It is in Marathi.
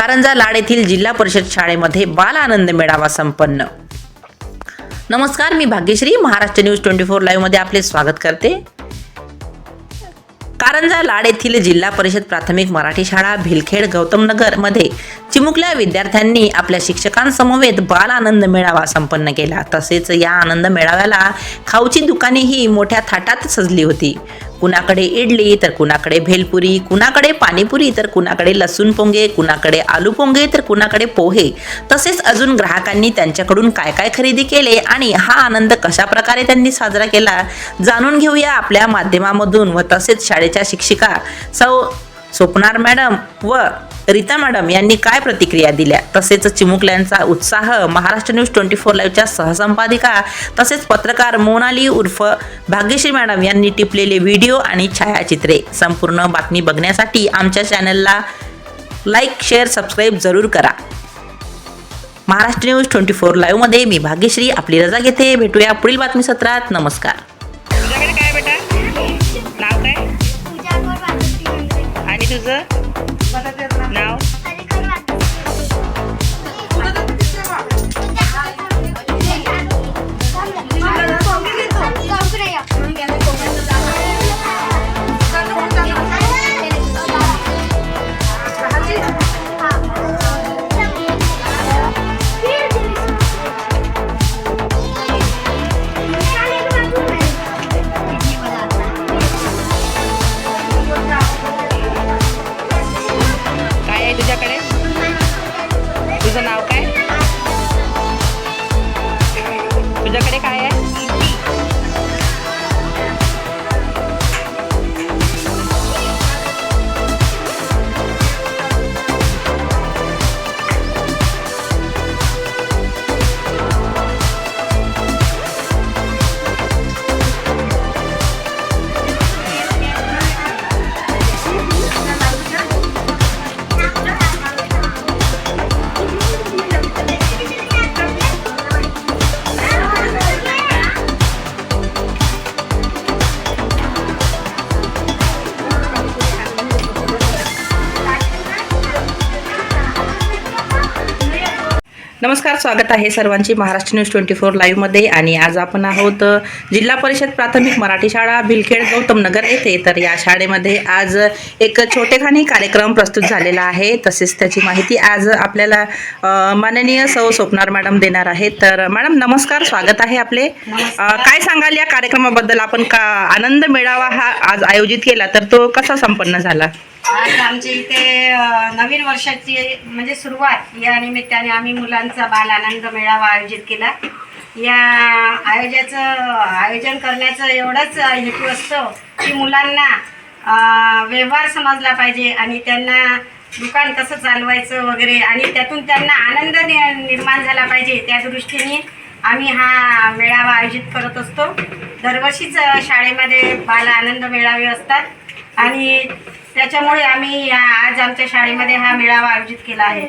कारंजा लाड येथील जिल्हा परिषद शाळेमध्ये बाल आनंद मेळावा संपन्न. नमस्कार मी Bhagyashree. Maharashtra news twenty four लाईव्हमध्ये आपले स्वागत करते. कारंजा लाड येथील जिल्हा परिषद प्राथमिक मराठी शाळा भिलखेड गौतमनगरमध्ये चिमुकल्या विद्यार्थ्यांनी आपल्या शिक्षकांसमवेत बाल आनंद मेळावा संपन्न केला. तसेच या आनंद मेळाव्याला खाऊची दुकानेही मोठ्या थाटात सजली होती. कुणाकडे इडली तर कुणाकडे भेलपुरी कुणाकडे पाणीपुरी तर कुणाकडे लसूण पोंगे कुणाकडे आलू पोंगे तर कुणाकडे पोहे. तसेच अजून ग्राहकांनी त्यांच्याकडून काय काय खरेदी केले आणि हा आनंद कशा प्रकारे त्यांनी साजरा केला जाणून घेऊया आपल्या माध्यमामधून व तसेच शाळेच्या शिक्षिका सौ स्वप्नार मॅडम व रीता मॅडम यांनी काय प्रतिक्रिया दिल्या? तसेच चिमुकल्यांचा उत्साह महाराष्ट्र न्यूज ट्वेंटी फोर लाईव्हच्या सहसंपादिका तसेच पत्रकार मोनाली उर्फ भाग्यश्री मॅडम यांनी टिपलेले व्हिडिओ आणि छायाचित्रे. संपूर्ण बातमी बघण्यासाठी आमच्या चॅनलला लाईक शेअर सबस्क्राईब जरूर करा. महाराष्ट्र न्यूज ट्वेंटी फोर लाईव्हमध्ये मी भाग्यश्री आपली रजा घेते. भेटूया पुढील बातमी सत्रात. नमस्कार. तुझ्याकडे काय बेटा? नाव काय? आणि तुझं? तुझं नाव काय? तुझ्याकडे काय आहे? नमस्कार स्वागत आहे सर्वांची महाराष्ट्र न्यूज ट्वेंटी फोर लाईव्हमध्ये आणि आज आपण आहोत जिल्हा परिषद प्राथमिक मराठी शाळा भिलखेड गौतम नगर येथे. तर या शाळेमध्ये आज एक छोटेखानी कार्यक्रम प्रस्तुत झालेला आहे. तसेच त्याची माहिती आज आपल्याला माननीय सौ स्वप्नार मॅडम देणार आहेत. तर मॅडम नमस्कार स्वागत आहे आपले. काय सांगाल या कार्यक्रमाबद्दल? आपण का आनंद मेळावा हा आज आयोजित केला तर तो कसा संपन्न झाला? आज आमच्या इथे नवीन वर्षाची म्हणजे सुरुवात. या निमित्ताने आम्ही मुलांचा बाल आनंद मेळावा आयोजित केला. या आयोजाचं आयोजन करण्याचं एवढंच हेतू असतो की मुलांना व्यवहार समजला पाहिजे आणि त्यांना दुकान कसं चालवायचं वगैरे आणि त्यातून त्यांना आनंद नि- निर्माण झाला पाहिजे. त्या दृष्टीने आम्ही हा मेळावा आयोजित करत असतो. दरवर्षीच शाळेमध्ये बाल आनंद मेळावे असतात. आणि त्याच्यामुळे आम्ही या- आज आमच्या शाळेमध्ये हा मेळावा आयोजित केला आहे.